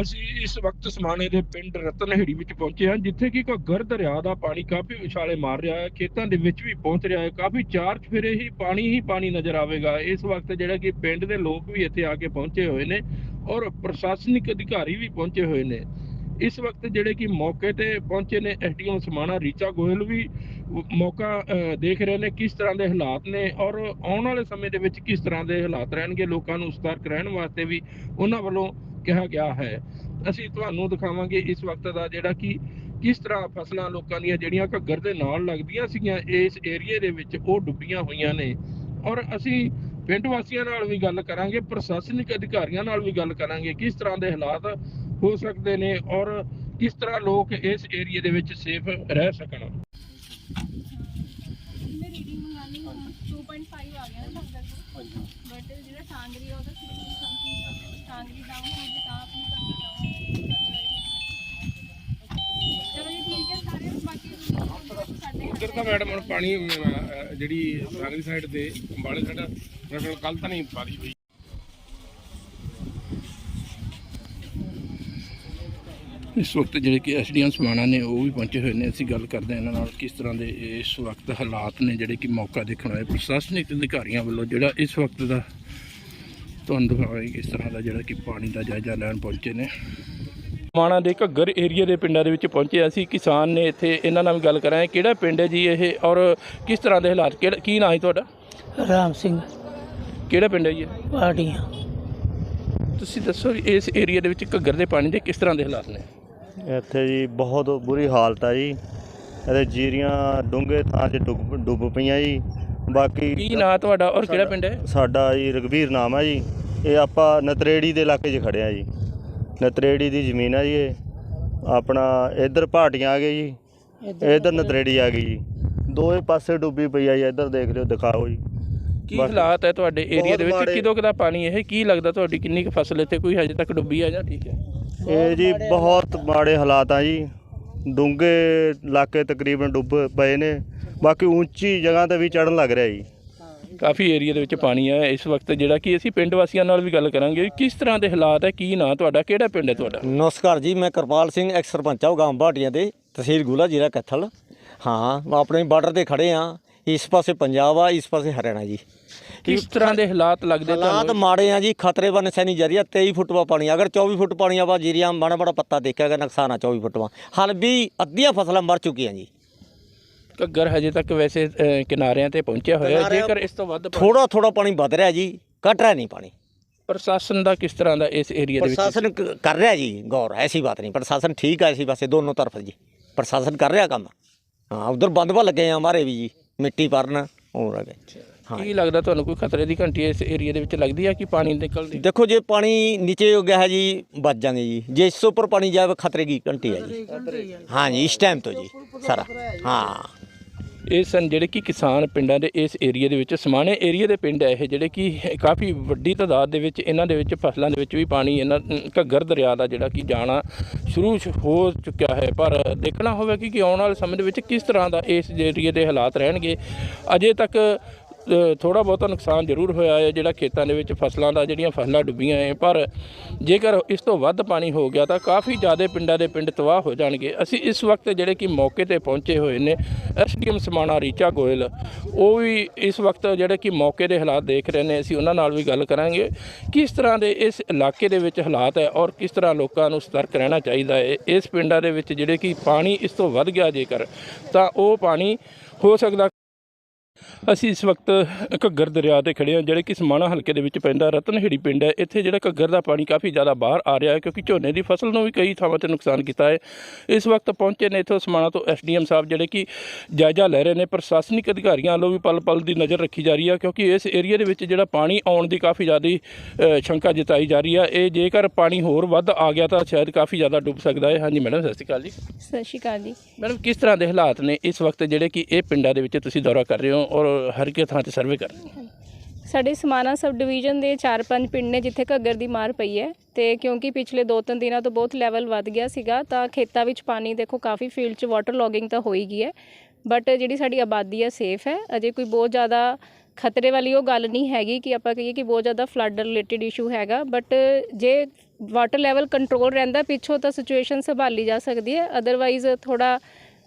ਅਸੀਂ ਇਸ ਵਕਤ ਸਮਾਣੇ ਦੇ ਪਿੰਡ ਰਤਨਹੇੜੀ ਵਿੱਚ ਪਹੁੰਚੇ ਹਾਂ, ਜਿੱਥੇ ਕਿ ਘੱਗਰ ਦਰਿਆ ਦਾ ਪਾਣੀ ਕਾਫੀ ਉਛਾਲੇ ਮਾਰ ਰਿਹਾ ਹੈ। ਖੇਤਾਂ ਦੇ ਵਿੱਚ ਵੀ ਪਹੁੰਚ ਰਿਹਾ ਹੈ। ਕਾਫੀ ਚਾਰ ਚਫੇਰੇ ਹੀ ਪਾਣੀ ਹੀ ਪਾਣੀ ਨਜ਼ਰ ਆਵੇਗਾ। ਇਸ ਵਕਤ ਜਿਹੜਾ ਕਿ ਪਿੰਡ ਦੇ ਲੋਕ ਵੀ ਇੱਥੇ ਆ ਕੇ ਪਹੁੰਚੇ ਹੋਏ ਨੇ ਔਰ ਪ੍ਰਸ਼ਾਸਨਿਕ ਅਧਿਕਾਰੀ ਵੀ ਪਹੁੰਚੇ ਹੋਏ ਨੇ। ਇਸ ਵਕਤ ਜਿਹੜੇ ਕਿ ਮੌਕੇ ਤੇ ਪਹੁੰਚੇ ਨੇ ਐਸਡੀਐਮ ਸਮਾਣਾ ਰੀਚਾ ਗੋਇਲ ਵੀ ਮੌਕਾ ਦੇਖ ਰਹੇ ਨੇ ਕਿਸ ਤਰ੍ਹਾਂ ਦੇ ਹਾਲਾਤ ਨੇ ਔਰ ਆਉਣ ਵਾਲੇ ਸਮੇਂ ਦੇ ਵਿੱਚ ਕਿਸ ਤਰ੍ਹਾਂ ਦੇ ਹਾਲਾਤ ਰਹਿਣਗੇ। ਲੋਕਾਂ ਨੂੰ ਸਤਰਕ ਰਹਿਣ ਵਾਸਤੇ ਵੀ ਉਹਨਾਂ ਵੱਲੋਂ ਕਿਹਾ ਗਿਆ ਹੈ। ਅਸੀਂ ਤੁਹਾਨੂੰ ਦਿਖਾਵਾਂਗੇ ਇਸ ਵਕਤ ਦਾ ਜਿਹੜਾ ਕਿ ਕਿਸ ਤਰ੍ਹਾਂ ਫਸਲਾਂ ਲੋਕਾਂ ਦੀਆਂ ਜਿਹੜੀਆਂ ਘੱਗਰ ਦੇ ਨਾਲ ਲੱਗਦੀਆਂ ਸੀਗੀਆਂ, ਇਸ ਏਰੀਏ ਦੇ ਵਿੱਚ ਉਹ ਡੁੱਬੀਆਂ ਹੋਈਆਂ ਨੇ। ਔਰ ਅਸੀਂ ਪਿੰਡ ਵਾਸੀਆਂ ਨਾਲ ਵੀ ਗੱਲ ਕਰਾਂਗੇ, ਪ੍ਰਸ਼ਾਸਨਿਕ ਅਧਿਕਾਰੀਆਂ ਨਾਲ ਵੀ ਗੱਲ ਕਰਾਂਗੇ, ਕਿਸ ਤਰ੍ਹਾਂ ਦੇ ਹਾਲਾਤ ਹੋ ਸਕਦੇ ਨੇ ਔਰ ਕਿਸ ਤਰ੍ਹਾਂ ਲੋਕ ਇਸ ਏਰੀਏ ਦੇ ਵਿੱਚ ਸੇਫ ਰਹਿ ਸਕਣ। ਉਧਰ ਤਾਂ ਮੈਡਮ ਹੁਣ ਪਾਣੀ ਅਹ, ਜਿਹੜੀ ਸਾਗਰੀ ਸਾਈਡ ਤੇ ਅੰਬਾਲੇ ਸਾਡਾ ਮੇਰੇ ਕੋਲ ਕੱਲ ਤਾਂ ਨਹੀਂ ਪਾਰੀ ਹੋਈ। ਇਸ ਵਕਤ ਜਿਹੜੇ ਕਿ ਐਸਡੀਐਮ ਸਮਾਣਾ ਨੇ ਉਹ ਵੀ ਪਹੁੰਚੇ ਹੋਏ ਨੇ। ਅਸੀਂ ਗੱਲ ਕਰਦੇ ਹਾਂ ਇਹਨਾਂ ਨਾਲ ਕਿਸ ਤਰ੍ਹਾਂ ਦੇ ਇਸ ਵਕਤ ਹਾਲਾਤ ਨੇ ਜਿਹੜੇ ਕਿ ਮੌਕਾ ਦੇਖਣ ਆਏ ਪ੍ਰਸ਼ਾਸਨਿਕ ਅਧਿਕਾਰੀਆਂ ਵੱਲੋਂ ਜਿਹੜਾ ਇਸ ਵਕਤ ਦਾ ਤੁਹਾਨੂੰ ਦਿਖਾਵਾਂਗੇ ਕਿਸ ਤਰ੍ਹਾਂ ਦਾ ਜਿਹੜਾ ਕਿ ਪਾਣੀ ਦਾ ਜਾਇਜ਼ਾ ਲੈਣ ਪਹੁੰਚੇ ਨੇ। ਸਮਾਣਾ ਦੇ ਘੱਗਰ ਏਰੀਆ ਦੇ ਪਿੰਡਾਂ ਦੇ ਵਿੱਚ ਪਹੁੰਚੇ ਅਸੀਂ ਕਿਸਾਨ ਨੇ ਇੱਥੇ ਇਹਨਾਂ ਨਾਲ ਵੀ ਗੱਲ ਕਰਾਂਗੇ। ਕਿਹੜਾ ਪਿੰਡ ਹੈ ਜੀ ਇਹ ਔਰ ਕਿਸ ਤਰ੍ਹਾਂ ਦੇ ਹਾਲਾਤ? ਕਿਹੜਾ ਕੀ ਨਾਂ ਹੈ ਤੁਹਾਡਾ? ਰਾਮ ਸਿੰਘ। ਕਿਹੜਾ ਪਿੰਡ ਹੈ ਜੀ? ਪਾਰਟੀਆਂ। ਤੁਸੀਂ ਦੱਸੋ ਵੀ ਇਸ ਏਰੀਆ ਦੇ ਵਿੱਚ ਘੱਗਰ ਦੇ ਪਾਣੀ ਦੇ ਕਿਸ ਤਰ੍ਹਾਂ ਦੇ ਹਾਲਾਤ ਨੇ? ਇੱਥੇ ਜੀ ਬਹੁਤ ਬੁਰੀ ਹਾਲਤ ਆ ਜੀ। ਇਹਦੇ ਜੀਰੀਆਂ ਡੂੰਘੇ ਥਾਂ 'ਚ ਡੁੱਬ ਡੁੱਬ ਪਈਆਂ ਜੀ। ਬਾਕੀ ਕੀ ਨਾਂ ਤੁਹਾਡਾ ਔਰ ਕਿਹੜਾ ਪਿੰਡ ਹੈ? ਸਾਡਾ ਜੀ ਰਗਵੀਰ ਨਾਮ ਹੈ ਜੀ। ਇਹ ਆਪਾਂ ਨਤਰੇੜੀ ਦੇ ਇਲਾਕੇ 'ਚ ਖੜੇ ਆ ਜੀ। ਨਤਰੇੜੀ ਦੀ ਜ਼ਮੀਨ ਆ ਜੀ ਇਹ। ਆਪਣਾ ਇੱਧਰ ਭਾਟੀਆਂ ਆ ਗਏ ਜੀ ਇੱਧਰ ਨਤਰੇੜੀ। ਆ ਗਈ ਜੀ। ਦੋਵੇਂ ਪਾਸੇ ਡੁੱਬੀ ਪਈ ਆ ਜੀ ਇੱਧਰ ਦੇਖ ਲਿਓ ਦਿਖਾਓ ਜੀ। ਕੀ ਬਸ। ਹਾਲਾਤ ਹੈ ਤੁਹਾਡੇ ਏਰੀਆ ਬਹੁਤ ਦੇ ਵਿੱਚ? ਮਾੜੇ। ਕਿਦੋਂ ਕਦਾ ਪਾਣੀ ਇਹ? ਕੀ ਲੱਗਦਾ ਤੁਹਾਡੀ ਕਿੰਨੀ ਕੁ ਫਸਲ ਇੱਥੇ? ਕੋਈ ਹਜੇ ਤੱਕ ਡੁੱਬੀ ਆ ਜਾਂ ਠੀਕ ਹੈ? ਇਹ ਜੀ ਬਹੁਤ ਮਾੜੇ ਹਾਲਾਤ ਆ। ਜੀ। ਡੂੰਘੇ ਇਲਾਕੇ ਤਕਰੀਬਨ ਡੁੱਬ ਪਏ ਨੇ। ਬਾਕੀ ਉੱਚੀ ਜਗ੍ਹਾ ਤੇ ਵੀ ਚੜਨ ਲੱਗ ਰਿਹਾ ਜੀ। ਕਾਫੀ ਏਰੀਆ ਦੇ ਵਿੱਚ ਪਾਣੀ ਹੈ ਇਸ ਵਕਤ ਜਿਹੜਾ ਕਿ ਅਸੀਂ ਪਿੰਡ ਵਾਸੀਆਂ ਨਾਲ ਵੀ ਗੱਲ ਕਰਾਂਗੇ ਕਿਸ ਤਰ੍ਹਾਂ ਦੇ ਹਾਲਾਤ ਹੈ ਕੀ ਨਾਂ ਤੁਹਾਡਾ ਕਿਹੜਾ ਪਿੰਡ ਹੈ ਤੁਹਾਡਾ? ਨਮਸਕਾਰ ਜੀ ਮੈਂ ਕਿਰਪਾਲ ਸਿੰਘ ਐਕਸ ਸਰਪੰਚ ਹਾਂ ਗਾਂਵ ਭਾਟੀਆਂ ਦੇ ਤਹਿਸੀਲ ਗੁਲਾ ਜ਼ਿਲ੍ਹਾ ਕੈਥਲ। ਹਾਂ ਆਪਣੇ ਬਾਰਡਰ ਤੇ ਖੜੇ ਆ ਇਸ ਪਾਸੇ ਪੰਜਾਬ ਆ ਇਸ ਪਾਸੇ ਹਰਿਆਣਾ ਜੀ। ਕਿਸ ਤਰ੍ਹਾਂ ਦੇ ਹਾਲਾਤ ਲੱਗਦੇ ਹਾਲਾਤ ਤੁਹਾਨੂੰ ਮਾੜੇ ਆ ਜੀ ਖਤਰੇ ਬਨ ਸੈਨੀ ਜਰੀਆ 23 ਫੁੱਟ ਵਾ ਪਾਣੀ ਅਗਰ 24 ਫੁੱਟ ਪਾਣੀ ਆਵਾ ਜੀਰੀਆਂ ਮਾੜਾ ਮਾੜਾ ਪੱਤਾ ਦੇਖਿਆਗਾ ਨੁਕਸਾਨ ਆ 24 ਫੁੱਟ ਵਾ। ਹਾਲ ਵੀ ਅੱਧੀਆਂ ਫਸਲਾਂ ਮਰ ਚੁੱਕੀਆਂ ਜੀ। ਘੱਗਰ ਹਜੇ ਤੱਕ ਵੈਸੇ ਕਿਨਾਰਿਆਂ ਤੇ ਪਹੁੰਚਿਆ ਹੋਇਆ। ਹੈ। ਕਿਨਾਰਿਆਂ- ਜੇਕਰ ਇਸ ਤੋਂ ਵੱਧ ਪਾਣੀ- ਥੋੜਾ ਥੋੜਾ ਪਾਣੀ ਵੱਧ ਰਿਹਾ ਜੀ ਘਟ ਰਿਹਾ ਨਹੀਂ ਪਾਣੀ। ਪ੍ਰਸ਼ਾਸਨ ਦਾ ਕਿਸ ਤਰ੍ਹਾਂ ਦਾ ਇਸ ਏਰੀਆ ਦੇ ਵਿੱਚ? ਪ੍ਰਸ਼ਾਸਨ ਕ- ਕਰ ਰਿਹਾ ਜੀ ਗੌਰ ਐਸੀ ਬਾਤ ਨਹੀਂ। ਪ੍ਰਸ਼ਾਸਨ ਠੀਕ ਹੈ ਐਸੀ ਪਾਸੇ ਦੋਨੋਂ ਤਰਫ ਜੀ। ਪ੍ਰਸ਼ਾਸਨ ਕਰ ਰਿਹਾ ਕੰਮ। ਹਾਂ ਉਧਰ ਬੰਦਵਾ ਲੱਗੇ ਆ ਹਮਾਰੇ ਵੀ ਜੀ ਮਿੱਟੀ ਭਰਨ ਹੋ ਰਹੇ ਹਾਂ ਕੀ ਲੱਗਦਾ ਤੁਹਾਨੂੰ ਕੋਈ ਖਤਰੇ ਦੀ ਘੰਟੀ ਇਸ ਏਰੀਆ ਦੇ ਵਿੱਚ ਲੱਗਦੀ ਹੈ ਕਿ ਪਾਣੀ ਨਿਕਲਦੀ? ਦੇਖੋ ਜੇ ਪਾਣੀ ਨੀਚੇ ਹੋ ਗਿਆ ਹੈ ਜੀ ਬਚ ਜਾਗੇ ਜੀ। ਜੇ ਇਸ ਤੋਂ ਉੱਪਰ ਪਾਣੀ ਜਾਵੇ ਖਤਰੇ ਦੀ ਘੰਟੀ ਹੈ ਜੀ। ਹਾਂ ਜੀ ਇਸ ਟਾਈਮ ਤੋਂ ਜੀ ਸਾਰਾ। ਹਾਂ। ਇਹ ਸਨ ਜਿਹੜੇ ਕਿ ਕਿਸਾਨ ਪਿੰਡਾਂ ਦੇ ਇਸ ਏਰੀਆ ਦੇ ਵਿੱਚ ਸਮਾਣੇ ਏਰੀਆ ਦੇ ਪਿੰਡ ਹੈ ਇਹ, ਜਿਹੜੇ ਕਿ ਕਾਫੀ ਵੱਡੀ ਤਾਦਾਦ ਦੇ ਵਿੱਚ ਇਹਨਾਂ ਦੇ ਵਿੱਚ ਫਸਲਾਂ ਦੇ ਵਿੱਚ ਵੀ ਪਾਣੀ ਇਹਨਾਂ ਘੱਗਰ ਦਰਿਆ ਦਾ ਜਿਹੜਾ ਕਿ ਜਾਣਾ ਸ਼ੁਰੂ ਸ਼- ਹੋ ਚੁੱਕਿਆ ਹੈ। ਪਰ ਦੇਖਣਾ ਹੋਵੇਗਾ ਕਿ ਆਉਣ ਵਾਲੇ ਸਮੇਂ ਦੇ ਵਿੱਚ ਕਿਸ ਤਰ੍ਹਾਂ ਦਾ ਇਸ ਏਰੀਏ ਦੇ ਹਾਲਾਤ ਰਹਿਣਗੇ। ਅਜੇ ਤੱਕ ਥੋੜਾ ਬਹੁਤਾ ਨੁਕਸਾਨ ਜ਼ਰੂਰ ਹੋਇਆ ਹੈ, ਜਿਹੜਾ ਖੇਤਾਂ ਦੇ ਵਿੱਚ ਫਸਲਾਂ ਦਾ, ਜਿਹੜੀਆਂ ਫਸਲਾਂ ਡੁੱਬੀਆਂ ਹੈ। ਪਰ ਜੇਕਰ ਇਸ ਤੋਂ ਵੱਧ ਪਾਣੀ ਹੋ ਗਿਆ ਤਾਂ ਕਾਫੀ ਜ਼ਿਆਦਾ ਪਿੰਡਾਂ ਦੇ ਪਿੰਡ ਤਬਾਹ ਹੋ ਜਾਣਗੇ। ਅਸੀਂ ਇਸ ਵਕਤ ਜਿਹੜੇ ਕਿ ਮੌਕੇ ਤੇ ਪਹੁੰਚੇ ਹੋਏ ਨੇ, ਐਸਡੀਐਮ ਸਮਾਣਾ ਰੀਚਾ ਗੋਇਲ, ਉਹ ਵੀ ਇਸ ਵਕਤ ਜਿਹੜੇ ਕਿ ਮੌਕੇ ਦੇ ਹਾਲਾਤ ਦੇਖ ਰਹੇ ਨੇ। ਅਸੀਂ ਉਹਨਾਂ ਨਾਲ ਵੀ ਗੱਲ ਕਰਾਂਗੇ ਕਿਸ ਤਰ੍ਹਾਂ ਦੇ ਇਸ ਇਲਾਕੇ ਦੇ ਵਿੱਚ ਹਾਲਾਤ ਹੈ ਔਰ ਕਿਸ ਤਰ੍ਹਾਂ ਲੋਕਾਂ ਨੂੰ ਸਤਰਕ ਰਹਿਣਾ ਚਾਹੀਦਾ ਹੈ। ਇਸ ਪਿੰਡਾਂ ਦੇ ਵਿੱਚ ਜਿਹੜੇ ਕਿ ਪਾਣੀ ਇਸ ਤੋਂ ਵੱਧ ਗਿਆ ਜੇਕਰ, ਤਾਂ ਉਹ ਪਾਣੀ ਹੋ ਸਕਦਾ ਅਸੀਂ ਇਸ ਵਕਤ ਘੱਗਰ ਦਰਿਆ ਤੇ ਖੜੇ ਹਾਂ ਜਿਹੜੇ ਕਿ ਸਮਾਣਾ ਹਲਕੇ ਦੇ ਵਿੱਚ ਪੈਂਦਾ ਰਤਨਹੇੜੀ ਪਿੰਡ ਹੈ। ਇੱਥੇ ਜਿਹੜਾ ਘੱਗਰ ਦਾ ਪਾਣੀ ਕਾਫੀ ਜ਼ਿਆਦਾ ਬਾਹਰ ਆ ਰਿਹਾ ਹੈ ਕਿਉਂਕਿ ਝੋਨੇ ਦੀ ਫਸਲ ਨੂੰ ਵੀ ਕਈ ਥਾਵਾਂ ਤੇ ਨੁਕਸਾਨ ਕੀਤਾ ਹੈ। ਇਸ ਵਕਤ ਪਹੁੰਚੇ ਨੇ ਇੱਥੋਂ ਸਮਾਣਾ ਤੋਂ ਐਸਡੀਐਮ ਸਾਹਿਬ ਜਿਹੜੇ ਕਿ ਜਾਇਜ਼ਾ ਲੈ ਰਹੇ ਨੇ ਪ੍ਰਸ਼ਾਸਨਿਕ ਅਧਿਕਾਰੀਆਂ ਵੱਲੋਂ ਵੀ ਪਲ ਪਲ ਦੀ ਨਜ਼ਰ ਰੱਖੀ ਜਾ ਰਹੀ ਹੈ ਕਿਉਂਕਿ ਇਸ ਏਰੀਆ ਦੇ ਵਿੱਚ ਜਿਹੜਾ ਪਾਣੀ ਆਉਣ ਦੀ ਕਾਫੀ ਜ਼ਿਆਦਾ ਸ਼ੰਕਾ ਜਤਾਈ ਜਾ ਰਹੀ ਹੈ। ਇਹ ਜੇਕਰ ਪਾਣੀ ਹੋਰ ਵੱਧ ਆ ਗਿਆ ਤਾਂ ਸ਼ਾਇਦ ਕਾਫੀ ਜ਼ਿਆਦਾ ਡੁੱਬ ਸਕਦਾ ਹੈ। ਹਾਂਜੀ ਮੈਡਮ ਸਤਿ ਸ਼੍ਰੀ ਅਕਾਲ ਜੀ। ਸਤਿ ਸ਼੍ਰੀ ਅਕਾਲ ਜੀ। ਮੈਡਮ ਕਿਸ ਤਰ੍ਹਾਂ ਦੇ ਹਾਲਾਤ ਨੇ ਇਸ ਵਕਤ ਜਿਹੜੇ ਕਿ ਇਹ ਪਿੰਡਾਂ ਦੇ ਵਿੱਚ ਤੁਸੀਂ ਦੌਰਾ ਕਰ ਰਹੇ ਹੋ? ਔਰ ਹਰ ਇੱਕ ਥਾਂ ਤੇ ਸਰਵੇ ਕਰ ਰਹੇ ਹੋ ਸਾਡੇ ਸਮਾਣਾ ਸਬ ਡਿਵੀਜ਼ਨ ਦੇ 4-5 ਪਿੰਡ ਨੇ ਜਿੱਥੇ ਘੱਗਰ ਦੀ ਮਾਰ ਪਈ ਹੈ ਤੇ ਕਿਉਂਕਿ ਪਿਛਲੇ 2-3 ਦਿਨਾਂ ਤੋਂ ਬਹੁਤ ਲੈਵਲ ਵੱਧ ਗਿਆ ਸੀਗਾ ਤਾਂ ਖੇਤਾਂ ਵਿੱਚ ਪਾਣੀ ਦੇਖੋ ਕਾਫੀ ਫੀਲਡ 'ਚ ਵਾਟਰ ਲੌਗਿੰਗ ਤਾਂ ਹੋਈ ਗਈ ਹੈ ਬਟ ਜਿਹੜੀ ਸਾਡੀ ਆਬਾਦੀ ਹੈ ਸੇਫ ਹੈ, ਅਜੇ ਕੋਈ ਬਹੁਤ ਜ਼ਿਆਦਾ ਖਤਰੇ ਵਾਲੀ ਉਹ ਗੱਲ ਨਹੀਂ ਹੈਗੀ ਕਿ ਆਪਾਂ ਕਹੀਏ ਕਿ ਬਹੁਤ ਜ਼ਿਆਦਾ ਫਲੱਡ ਰਿਲੇਟਡ ਇਸ਼ੂ ਹੈਗਾ ਬਟ ਜੇ ਵਾਟਰ ਲੈਵਲ ਕੰਟਰੋਲ ਰਹਿੰਦਾ ਪਿੱਛੋਂ ਤਾਂ ਸਿਚੁਏਸ਼ਨ ਸੰਭਾਲੀ ਜਾ ਸਕਦੀ ਹੈ ਅਦਰਵਾਈਜ਼ ਥੋੜਾ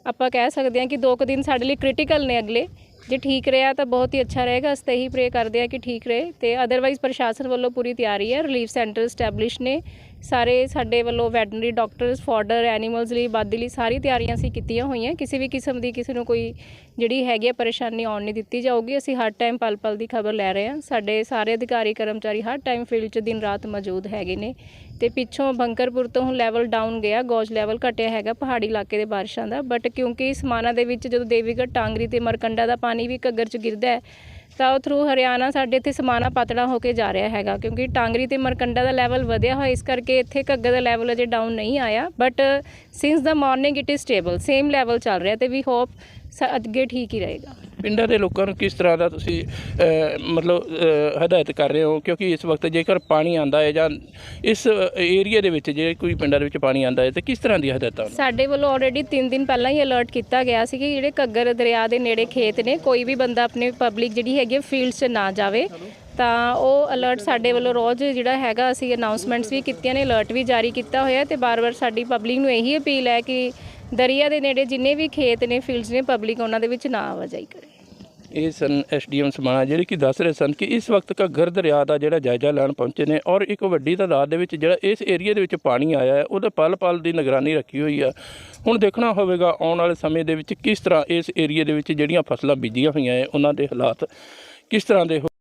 ਆਪਾਂ ਕਹਿ ਸਕਦੇ ਹਾਂ ਕਿ ਦੋ ਕੁ ਦਿਨ ਸਾਡੇ ਲਈ ਕ੍ਰਿਟੀਕਲ ਨੇ ਅਗਲੇ। ਜੇ ਠੀਕ ਰਿਹਾ ਤਾਂ ਬਹੁਤ ਹੀ ਅੱਛਾ ਰਹੇਗਾ। ਅਸੀਂ ਤਾਂ ਇਹੀ ਪ੍ਰੇ ਕਰਦੇ ਹਾਂ ਕਿ ਠੀਕ ਰਹੇ ਤੇ ਅਦਰਵਾਈਜ਼ ਪ੍ਰਸ਼ਾਸਨ ਵੱਲੋਂ ਪੂਰੀ ਤਿਆਰੀ ਹੈ। ਰਿਲੀਫ ਸੈਂਟਰ ਸਟੈਬਲਿਸ਼ ਨੇ। ਸਾਰੇ ਸਾਡੇ ਵੱਲੋਂ ਵੈਟਰਨਰੀ ਡਾਕਟਰਸ, ਫੋਡਰ, ਐਨੀਮਲਸ ਲਈ ਬਾਦੀ ਲਈ ਸਾਰੀ ਤਿਆਰੀਆਂ ਅਸੀਂ ਕੀਤੀਆਂ ਹੋਈਆਂ। ਕਿਸੇ ਵੀ ਕਿਸਮ ਦੀ ਕਿਸੇ ਨੂੰ ਕੋਈ ਜਿਹੜੀ ਹੈਗੀ ਹੈ ਪਰੇਸ਼ਾਨੀ ਆਉਣ ਨਹੀਂ ਦਿੱਤੀ ਜਾਊਗੀ। ਅਸੀਂ ਹਰ ਟਾਈਮ ਪਲ ਪਲ ਦੀ ਖਬਰ ਲੈ ਰਹੇ ਹਾਂ। ਸਾਡੇ ਸਾਰੇ ਅਧਿਕਾਰੀ, ਕਰਮਚਾਰੀ ਹਰ ਟਾਈਮ ਫੀਲਡ 'ਚ ਦਿਨ ਰਾਤ ਮੌਜੂਦ ਹੈਗੇ ਨੇ। ਤੇ ਪਿੱਛੋਂ ਬੰਕਰਪੁਰ ਤੋਂ ਹੁਣ ਲੈਵਲ ਡਾਊਨ ਗਿਆ। ਗੌਜ ਲੈਵਲ ਘਟਿਆ ਹੈਗਾ ਪਹਾੜੀ ਇਲਾਕੇ ਦੇ ਬਾਰਿਸ਼ਾਂ ਦਾ। ਬਟ ਕਿਉਂਕਿ ਸਮਾਨਾ ਦੇ ਵਿੱਚ ਜਦੋਂ ਦੇਵੀਗੜ੍ਹ ਟਾਂਗਰੀ ਤੇ ਮਰਕੰਡਾ ਦਾ ਪਾਣੀ ਵੀ ਘੱਗਰ 'ਚ ਗਿਰਦਾ ਹੈ ਤਾਂ ਉਹ ਥਰੂ ਹਰਿਆਣਾ ਸਾਡੇ ਇੱਥੇ ਸਮਾਨਾ ਪਤੜਾ ਹੋ ਕੇ ਜਾ ਰਿਹਾ ਹੈਗਾ, ਕਿਉਂਕਿ ਟਾਂਗਰੀ ਤੇ ਮਰਕੰਡਾ ਦਾ ਲੈਵਲ ਵਧਿਆ ਹੋਇਆ, ਇਸ ਕਰਕੇ ਇੱਥੇ ਘੱਗਾ ਦਾ ਲੈਵਲ ਅਜੇ ਡਾਊਨ ਨਹੀਂ ਆਇਆ but since the morning it is stable same level ਚੱਲ ਰਿਹਾ ਤੇ ਵੀ ਹੋਪ ਅੱਗੇ ਠੀਕ ਹੀ ਰਹੇਗਾ। ਪਿੰਡਾਂ ਦੇ ਲੋਕਾਂ ਨੂੰ ਕਿਸ ਤਰ੍ਹਾਂ ਦਾ ਤੁਸੀਂ ਮਤਲਬ ਹਦਾਇਤ ਕਰ ਰਹੇ ਹੋ? ਕਿਉਂਕਿ ਇਸ ਵਕਤ ਜੇਕਰ ਪਾਣੀ ਆਂਦਾ ਹੈ ਜਾਂ ਇਸ ਏਰੀਆ ਦੇ ਵਿੱਚ ਜੇ ਕੋਈ ਪਿੰਡਾਂ ਦੇ ਵਿੱਚ ਪਾਣੀ ਆਂਦਾ ਹੈ, ਤੇ ਕਿਸ ਤਰ੍ਹਾਂ ਦੀ ਹਦਾਇਤਾਂ ਸਾਡੇ ਵੱਲੋਂ ਆਲਰੇਡੀ 3 ਦਿਨ ਪਹਿਲਾਂ ਹੀ ਅਲਰਟ ਕੀਤਾ ਗਿਆ ਸੀ ਕਿ ਜਿਹੜੇ ਘੱਗਰ ਦਰਿਆ ਦੇ ਨੇੜੇ ਖੇਤ ਨੇ, ਕੋਈ ਵੀ ਬੰਦਾ ਆਪਣੇ ਪਬਲਿਕ ਜਿਹੜੀ ਹੈਗੀ ਫੀਲਡਸ 'ਚ ਨਾ ਜਾਵੇ। ਤਾਂ ਉਹ ਅਲਰਟ ਸਾਡੇ ਵੱਲੋਂ ਰੋਜ਼ ਜਿਹੜਾ ਹੈਗਾ, ਅਸੀਂ ਅਨਾਉਂਸਮੈਂਟਸ ਵੀ ਕੀਤੀਆਂ ਨੇ ਅਲਰਟ ਵੀ ਜਾਰੀ ਕੀਤਾ ਹੋਇਆ ਤੇ ਬਾਰ-ਬਾਰ ਸਾਡੀ ਪਬਲਿਕ ਨੂੰ ਇਹੀ ਅਪੀਲ ਹੈ ਕਿ ਦਰਿਆ ਦੇ ਨੇੜੇ ਜਿੰਨੇ ਵੀ ਖੇਤ ਨੇ ਫੀਲਡਸ ਨੇ ਪਬਲਿਕ ਉਹਨਾਂ ਦੇ ਵਿੱਚ ਨਾ ਆਵਾਜਾਈ ਕਰੇ। ਇਹ ਸਨ ਐਸਡੀਐਮ ਸਮਾਣਾ ਜਿਹੜੇ ਕਿ ਦੱਸ ਰਹੇ ਸਨ ਕਿ ਇਸ ਵਕਤ ਘੱਗਰ ਦਰਿਆ ਦਾ ਜਿਹੜਾ ਜਾਇਜ਼ਾ ਲੈਣ ਪਹੁੰਚੇ ਨੇ ਔਰ ਇੱਕ ਵੱਡੀ ਤਾਦਾਦ ਦੇ ਵਿੱਚ ਜਿਹੜਾ ਇਸ ਏਰੀਆ ਦੇ ਵਿੱਚ ਪਾਣੀ ਆਇਆ ਹੈ, ਉਹਦੇ ਪਲ ਪਲ ਦੀ ਨਿਗਰਾਨੀ ਰੱਖੀ ਹੋਈ ਆ। ਹੁਣ ਦੇਖਣਾ ਹੋਵੇਗਾ ਆਉਣ ਵਾਲੇ ਸਮੇਂ ਦੇ ਵਿੱਚ ਕਿਸ ਤਰ੍ਹਾਂ ਇਸ ਏਰੀਆ ਦੇ ਵਿੱਚ ਜਿਹੜੀਆਂ ਫਸਲਾਂ ਬੀਜੀਆਂ ਹੋਈਆਂ ਹੈ ਉਹਨਾਂ ਦੇ ਹਾਲਾਤ ਕਿਸ ਤਰ੍ਹਾਂ ਦੇ ਹੋ-